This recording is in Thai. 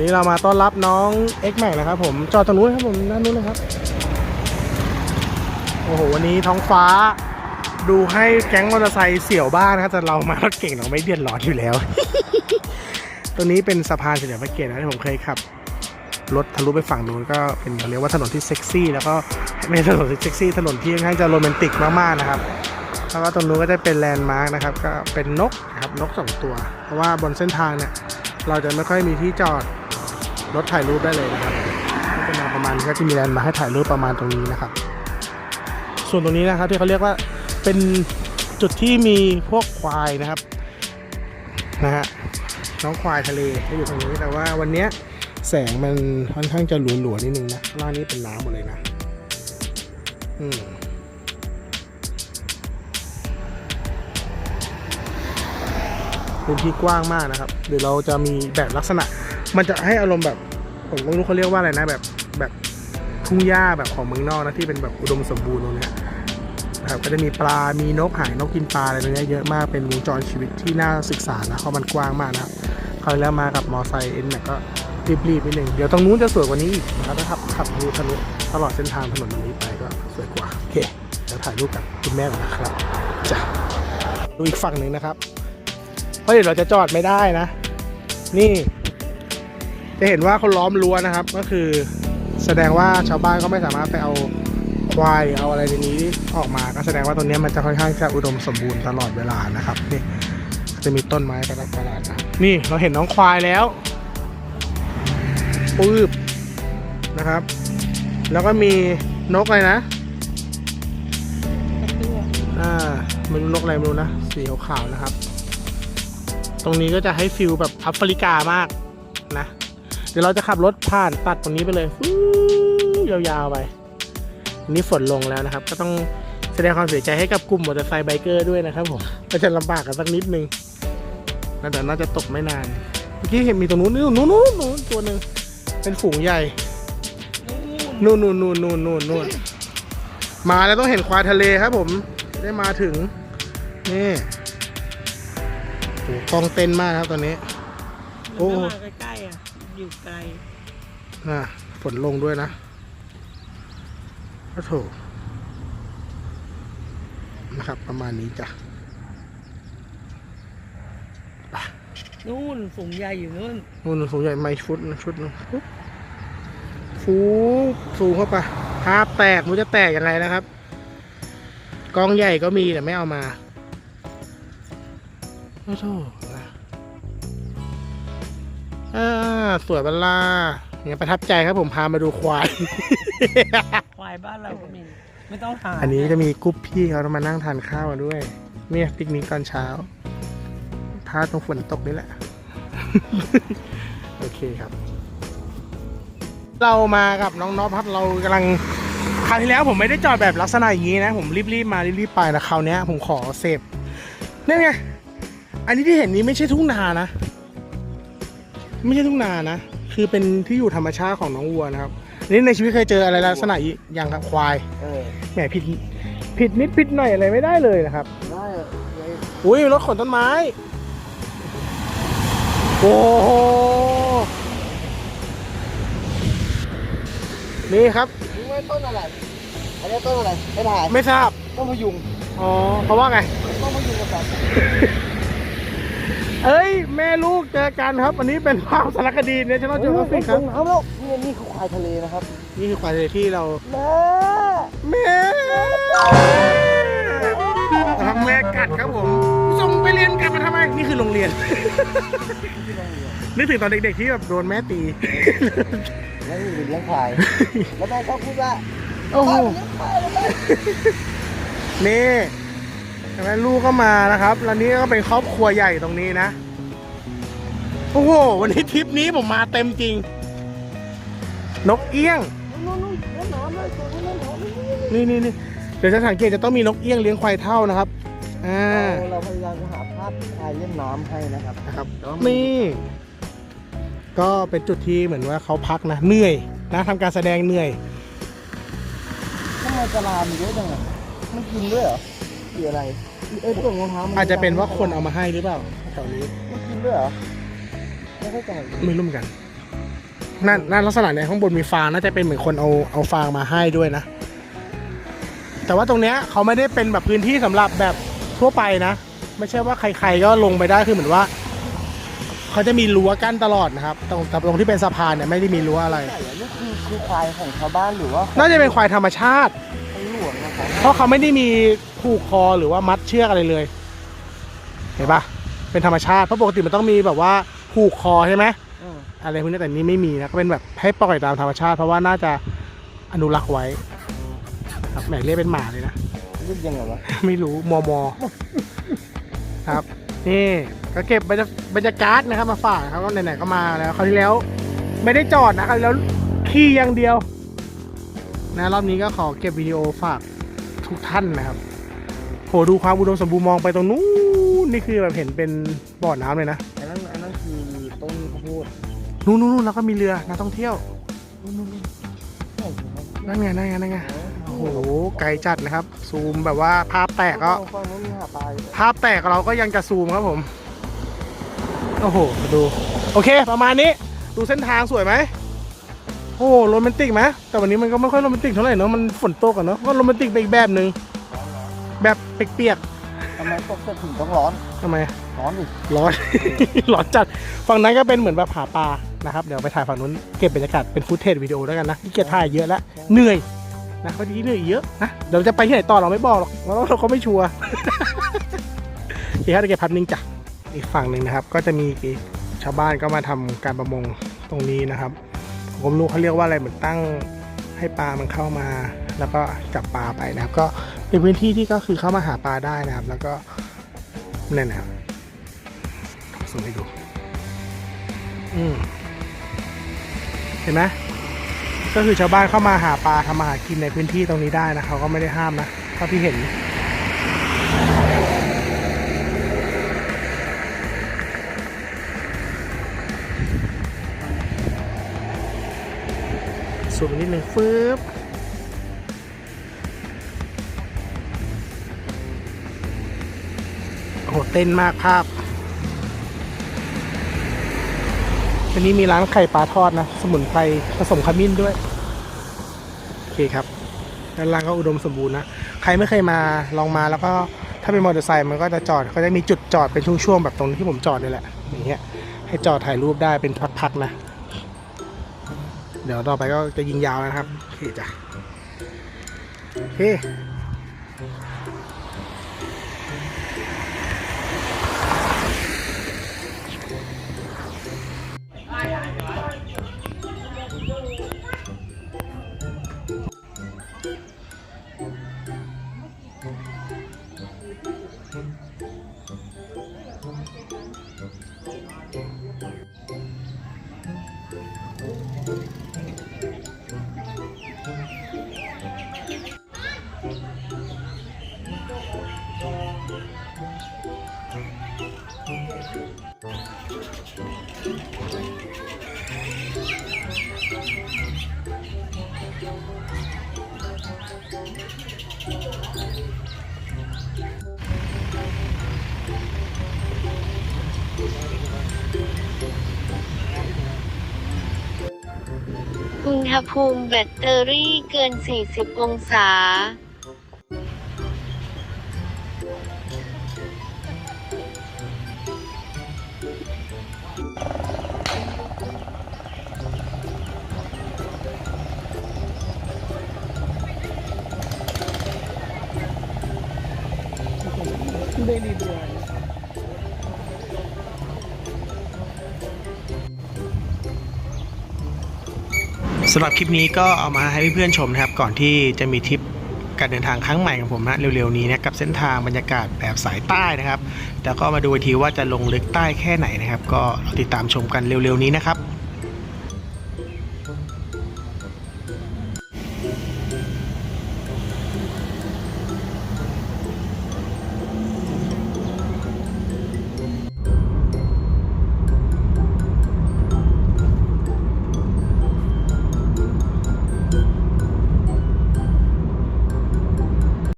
นี่เรามาต้อนรับน้อง X Max นะครับผมจอดตรงนู้นครับผมด้านนู้นนะครับ โอ้โห วันนี้ท้องฟ้า ดูให้แก๊งมอเตอร์ไซค์เสี่ยวบ้างนะครับแต่เรามารถเก่งเราไม่เดือดร้อนอยู่แล้ว ตัวนี้เป็นสะพานเฉลิมพระเกียรตินะที่ผมเคยขับรถทะลุไปฝั่งนู้นก็เป็นเขาเรียกว่าถนนที่เซ็กซี่ แล้วก็ไม่ถนนที่เซ็กซี่ถนนที่ค่อนข้างจะโรแมนติกมากๆนะครับแล้วก็ตรงนู้นก็จะเป็นแลนด์มาร์กนะครับ ก็เป็นนกนะครับนกสองตัว เพราะว่าบนเส้นทางเนี่ยเราจะไม่ค่อยมีที่จอด รถถ่ายรูปได้เลยนะครับก็เป็นประมาณนี้ก็จะมีแลนด์มาให้ถ่ายรูปประมาณตรงนี้นะครับ ส่วนตรงนี้นะครับที่เขาเรียกว่าเป็นจุดที่มีพวกควายนะครับนะฮะน้องควายทะเลก็อยู่ตรงนี้แต่ว่าวันนี้แสงมันค่อนข้างจะหลวๆนิดนึงนะล่างนี้เป็นน้ำหมดเลยนะอืมพื้นที่กว้างมากนะครับเดี๋ยวเราจะมีแบบลักษณะ มันจะให้อารมณ์แบบ ผมไม่รู้เขาเรียกว่าอะไรนะแบบแบบทุ่งหญ้าแบบของเมืองนอกนะที่เป็นแบบอุดมสมบูรณ์ตรงเนี้ยครับก็จะมีปลา มีนกหายนกกินปลาอะไรตรงเนี้ยเยอะมาก เป็นวงจรชีวิตที่น่าศึกษานะเพราะมันกว้างมากนะครับคราวแล้วมากับมอไซค์เอ็นเนี่ยก็รีบๆนิดนึง เดี๋ยวตรงนู้นจะสวยกว่านี้อีกนะครับถ้าขับขับทะลุทะลุตลอดเส้นทางถนนตรงนี้ไปก็สวยกว่า โอเคเดี๋ยวถ่ายรูปกับคุณแม่ก่อนนะครับจ้ะดูอีกฝั่งหนึ่งนะครับ เพราะเดี๋ยวเราจะจอดไม่ได้นะ นี่ จะเห็นว่าเขาล้อมรั้วนะครับ ก็คือแสดงว่าชาวบ้านก็ไม่สามารถไปเอาควายเอาอะไรในนี้ออกมาก็แสดงว่าตรงเนี้ยมันจะค่อนข้างจะอุดมสมบูรณ์ตลอดเวลานะครับนี่จะมีต้นไม้ประหลาดๆนะนี่เราเห็นน้องควายแล้วปื๊บนะครับ แล้วก็มีนกอะไรนะอ่าไม่รู้นกอะไรไม่รู้นะสีขาวๆนะครับ ตรงนี้ก็จะให้ฟิลแบบแอฟริกามากนะเดี๋ยวเราจะขับรถผ่านตัดตรงนี้ไปเลยยาวๆไปนนี้ฝนลงแล้วนะครับ ก็ต้องแสดงความเสียใจให้กับกลุ่มมอเตอร์ไซค์ไบเกอร์ด้วยนะครับผมก็จะลำบากกันสักนิดนึงแต่น่าจะตกไม่นาน เมื่อกี้เห็นมีตรงนู้นนู่นนู่นนู่นตัวหนึ่งเป็นฝูงใหญ่ นู่นนู่นนู่นนู่นนู่นนู่นมาแล้วต้องเห็นควายทะเลครับผม ได้มาถึง นี่โอ้โหกล้องเต้นมากครับตอนนี้ โอ้โอ้มาใกล้ๆอะ อยู่ไกล น่ะฝนลงด้วยนะโอ้โถนะครับ ประมาณนี้จ้ะ นู่นฝูงใหญ่อยู่นู่น นู่นสูงใหญ่ไม่ชุดนะชุดนึงปุ๊บฟูสูงเข้าไปภาพแตกไมันจะแตกยังไงนะครับ กองใหญ่ก็มีแต่ไม่เอามาโอ้โถนะ อ่าสวยบัลล่าอย่างนี้ประทับใจครับผมพามาดูควาย ควายบ้านเราก็มี ไม่ต้องหาอันนี้จะมีกรุ๊ปพี่เขามานั่งทานข้าวมาด้วย เนี่ยปิกนิกตอนเช้าพาตรงฝนตกนี่แหละ โอเคครับ เรามากับน้องน็อปครับเรากำลังคราวที่แล้วผมไม่ได้จอดแบบลักษณะอย่างนี้นะ ผมรีบๆมารีบๆไปนะคราวเนี้ยผมขอเซฟนี่นไงอันนี้ที่เห็นนี้ไม่ใช่ทุ่งนานะ ไม่ใช่ทุ่งนานะ คือเป็นที่อยู่ธรรมชาติของน้องวัวนะครับอันนี่ในชีวิตเคยเจออะไรลักษณะอย่างครับควาย เออแหมผิดผิดนิดผิดหน่อยอะไรไม่ได้เลยนะครับ ได้ไงอุ้ยรถขนต้นไม้ โอ้โห นี่ครับ รู้ไหมต้นอะไร อันนี้ต้นอะไรไม่ถ่ายไม่ทราบ ต้นพยุงอ๋อเพราะว่าไง ต้นพยุงกับสัตว์ เอ้ย แม่ลูกเจอกันครับ อันนี้เป็นภาพสารคดีเนี่ยฉันต้องเจอฟิกครับเอาแล้วนี่นี่คือควายทะเลนะครับ นี่คือควายทะเลที่เราแม่แม่ทำแม่กัดครับผมส่งไปเรียนกลับมาทำไมนี่คือโรงเรียนนึกถึงตอนเด็กๆที่แบบโดนแม่ตีแล้วนี่เลี้ยงควายแล้วแม่ชอบพูดว่าโอ้โหเลี้ยงควายแล้วแม่นี่ใช่ไหมลูกก็มานะครับแล้วนี่ก็เป็นครอบครัวใหญ่ตรงนี้นะ โอ้โห วันนี้ทริปนี้ผมมาเต็มจริง นกเอี้ยงนู่นนู่นเลี้ยงหนามเลยตัวนู้นเลี้ยงหนามเลยนี่นี่นี่เดี๋ยวจะสังเกตจะต้องมีนกเอี้ยงเลี้ยงควายเท่านะครับ อ่า เราเราพยายามจะหาภาพควายเลี้ยงน้ำให้นะครับนะครับแล้วนี่ ก็เป็นจุดที่เหมือนว่าเขาพักนะ เหนื่อยนะทำการแสดงเหนื่อยทำไมกะลามันเยอะจังอะมันกินด้วยเหรอหรืออะไร เอ้ยต้นรองเท้ามันอาจจะเป็นว่าคนเอามาให้หรือเปล่าแถวนี้มันกินด้วยเหรอไม่เข้าใจไม่รู้เหมือนกันนั่นนั่นลักษณะเนี่ยข้างบนมีฟางน่าจะเป็นเหมือนคนเอาเอาฟางมาให้ด้วยนะ แต่ว่าตรงเนี้ยเขาไม่ได้เป็นแบบพื้นที่สำหรับแบบทั่วไปนะ ไม่ใช่ว่าใคร ๆก็ลงไปได้คือเหมือนว่า เขาจะมีรั้วกั้นตลอดนะครับ ตรงตรงที่เป็นสะพานเนี่ยไม่ได้มีรั้วอะไรใช่เหรอนี่คือคือควายของชาวบ้านหรือว่าน่าจะเป็นควายธรรมชาติของ หลวงนะครับเพราะเขาไม่ได้มีผูกคอหรือว่ามัดเชือกอะไรเลย เห็นปะเป็นธรรมชาติเพราะปกติมันต้องมีแบบว่าผูกคอใช่ไหมอืมอะไรพวกนี้แต่นี้ไม่มีนะก็เป็นแบบให้ปล่อยตามธรรมชาติ เพราะว่าน่าจะอนุรักษ์ไว้ครับแหมเรียกเป็นหมาเลยนะเรียกยังไงวะไม่รู้มอมอ ครับ นี่ก็เก็บบรรยาบรรยากาศนะครับ มาฝากครับก็ไหนๆก็มาแล้วคราวที่แล้ว ไม่ได้จอดนะคราวที่แล้วขี่อย่างเดียว นะรอบนี้ก็ขอเก็บวิดีโอฝากทุกท่านนะครับโหดูความอุดมสมบูรณ์มองไปตรงนู้นนี่คือแบบเห็นเป็นบ่อน้ำเลยนะอันนั้นอันนั้นคือต้นข้าวโพดนู้นนู้นๆๆแล้วก็มีเรือนักท่องเที่ยวนู่นๆๆใช่ครับนั่นไงนั่นไงนั่นไงโอ้โหไกลจัดนะครับ ซูมแบบว่าภาพแตกก็ฝั่งนู้นมีหาปลาอยู่ภาพแตกเราก็ยังจะซูมครับผมโอ้โหดู โอเค ประมาณนี้ ดูเส้นทางสวยไหม โอ้โหโรแมนติกไหมแต่วันนี้มันก็ไม่ค่อยโรแมนติกเท่าไหร่เนอะมันฝนตกอะเนอะก็โรแมนติกไปอีกแบบหนึ่งแบบเปียกทำไมตกเสร็จถึงต้องร้อนๆทำไม ร้อนดิร้อน ร้อนจัด ฝั่งนั้นก็เป็นเหมือนแบบหาปลานะครับ เดี๋ยวไปถ่ายฝั่งนู้นเก็บบรรยากาศเป็นฟุตเทจวิดีโอแล้วกันนะที่เกียจถ่ายเยอะแล้วเหนื่อยนะเพราะที่เหนื่อยเยอะนะเดี๋ยวจะไปที่ไหนต่อเราไม่บอกหรอกเราเราก็ไม่ชัวร์ โอเคครับเดี๋ยวเก็บภาพนิ่งจ้ะอีกฝั่งหนึ่งนะครับ ก็จะมีชาวบ้านก็มาทำการประมงตรงนี้นะครับ ผมรู้เขาเรียกว่าอะไรเหมือนตั้งให้ปลามันเข้ามา แล้วก็จับปลาไปนะครับ ก็เป็นพื้นที่ที่ก็คือเข้ามาหาปลาได้นะครับ แล้วก็นั่นนะครับส่งให้ดูอืมเห็นไหมก็คือชาวบ้านเข้ามาหาปลาทำมาหากินในพื้นที่ตรงนี้ได้นะเขาก็ไม่ได้ห้ามนะเท่าที่เห็น สูงนิดหนึ่งฟืบโอ้โหเต้นมากภาพอันนี้มีร้านไข่ปลาทอดนะ สมุนไพรผสมขมิ้นด้วย โอเคครับด้านล่างก็อุดมสมบูรณ์นะ ใครไม่เคยมาลองมาแล้วก็ถ้าเป็นมอเตอร์ไซค์มันก็จะจอดก็จะมีจุดจอดเป็นช่วงๆแบบตรงที่ผมจอดนี่แหละอย่างเงี้ยให้จอดถ่ายรูปได้เป็นพักๆนะ เดี๋ยวต่อไปก็จะยิงยาวแล้วนะครับโอเคจ้ะโอเค อุณหภูมิแบตเตอรี่เกิน 40 องศา สำหรับคลิปนี้ก็เอามาให้เพื่อนๆชมนะครับ ก่อนที่จะมีทริปการเดินทางครั้งใหม่ของผมนะเร็วๆนี้นะกับเส้นทางบรรยากาศแบบสายใต้นะครับ แล้วก็มาดูทีว่าจะลงลึกใต้แค่ไหนนะครับ ก็ติดตามชมกันเร็วๆนี้นะครับ